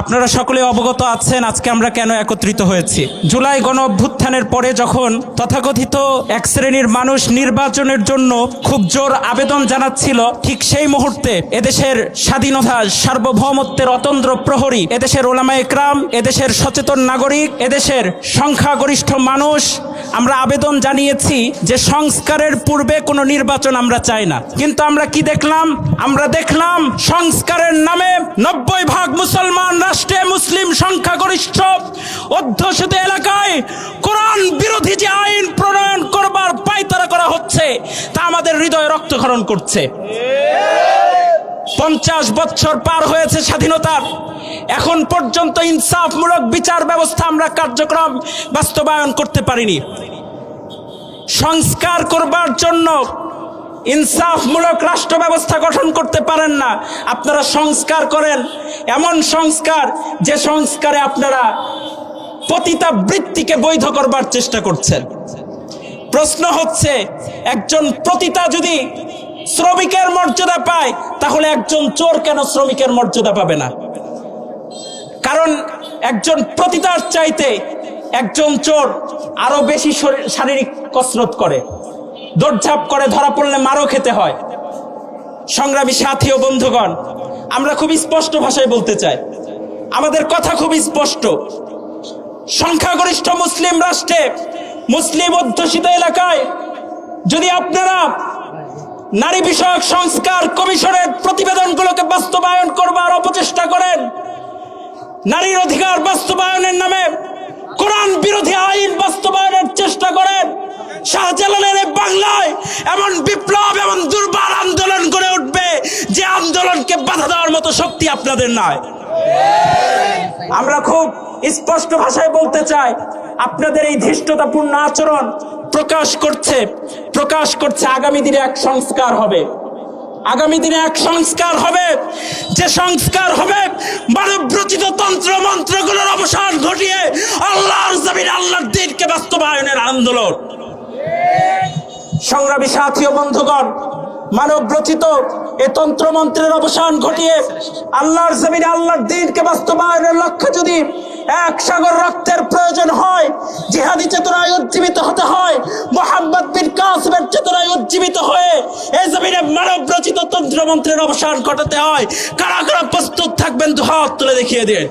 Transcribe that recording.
আপনারা সকলে অবগত আছেন আজকে আমরা কেন একত্রিত হয়েছি। জুলাই গণ অভ্যুত্থানের পরে যখন তথাকথিত এক শ্রেণির মানুষ নির্বাচনের জন্য খুব জোর আবেদন জানাচ্ছিল, ঠিক সেই মুহূর্তে এদেশের স্বাধীনতা, সার্বভৌমত্বের অতন্ত্র প্রহরী, এদেশের ওলামা একরাম, এদেশের সচেতন নাগরিক, এদেশের সংখ্যাগরিষ্ঠ মানুষ আমরা আবেদন জানিয়েছি যে সংস্কারের পূর্বে কোনো নির্বাচন আমরা চাই না। কিন্তু আমরা কি দেখলাম? আমরা দেখলাম সংস্কারের নামে নব্বই ভাগ মুসলমান রাষ্ট্রে মুসলিম সংখ্যাগরিষ্ঠ অধ্যুষিত এলাকায় কোরআন বিরোধী যে আইন প্রণয়ন করবার পায়তারা করা হচ্ছে, তা আমাদের হৃদয় রক্তক্ষরণ করছে। পঞ্চাশ বছর পার হয়েছে স্বাধীনতার। এখন পর্যন্ত ইনসাফমূলক বিচার ব্যবস্থা আমরা কার্যক্রম বাস্তবায়ন করতে পারিনি। সংস্কার করবার জন্য ইনসাফমূলক রাষ্ট্র ব্যবস্থা গঠন করতে পারেন না। আপনারা সংস্কার করেন। এমন সংস্কার যে সংস্কারে আপনারা পতিতা বৃত্তিকে বৈধ করবার চেষ্টা করছেন। প্রশ্ন হচ্ছে, একজন প্রতিতা যদি শ্রমিকের মর্যাদা পায়, তাহলে একজন চোর কেন শ্রমিকের মর্যাদা পাবে না? কারণ একজন প্রতিতার চাইতে একজন চোর আরও বেশি শরীর- শারীরিক কসরত করে। দৌড়ঝাঁপ করে, ধরা পড়লে মারও খেতে হয়। সংগ্রামী সাথী ও বন্ধুগণ, আমরা খুব স্পষ্ট ভাষায় বলতে চাই। আমাদের কথা খুব স্পষ্ট। সংখ্যাগরিষ্ঠ মুসলিম রাষ্ট্রে, মুসলিম অধ্যুষিত এলাকায় যদি আপনারা নারী বিষয়ক সংস্কার কমিশনের প্রতিবেদনগুলোকে বাস্তবায়ন করবার অপচেষ্টা করেন নারীর অধিকার বাস্তবায়নের নামে কোরআন বিরোধী আইন বাস্তবায়নের চেষ্টা করেন শাহজালালের বাংলায় এমন বিপ্লব, এমন দুর্বার আন্দোলন করে উঠবে যে আন্দোলনকে বাধা দেওয়ার মতো শক্তি আপনাদের নয় আমরা খুব স্পষ্ট ভাষায় বলতে চাই, আপনাদের এই ধৃষ্টতাপূর্ণ আচরণ প্রকাশ করছে প্রকাশ করছে আগামী দিনে এক সংস্কার হবে। আগামী দিনে এক সংস্কার হবে। যে সংস্কার হবে মানব রচিত তন্ত্র মন্ত্রগুলোর অবসান ঘটিয়ে আল্লাহর জমিন, আল্লাহর দিনকে বাস্তবায়নের আন্দোলন। সংগ্রামী সাথী ও বন্ধুগণ মানব রচিত এ তন্ত্রমন্ত্রের অবসান ঘটিয়ে আল্লাহর জমিনে, আল্লাহর দিনকে বাস্তবায়নের লক্ষ্যে যদি এক সাগর রক্তের প্রয়োজন হয়, জিহাদি চেতনায় উজ্জীবিত হতে হয়, মোহাম্মদ বিন কাসিমের চেতনায় উজ্জীবিত হয়ে, এই জমিনে মানব রচিত তন্ত্রমন্ত্রের অবসান ঘটাতে হয়। কারা কারা প্রস্তুত থাকবেন দু হাত তুলে দেখিয়ে দিন।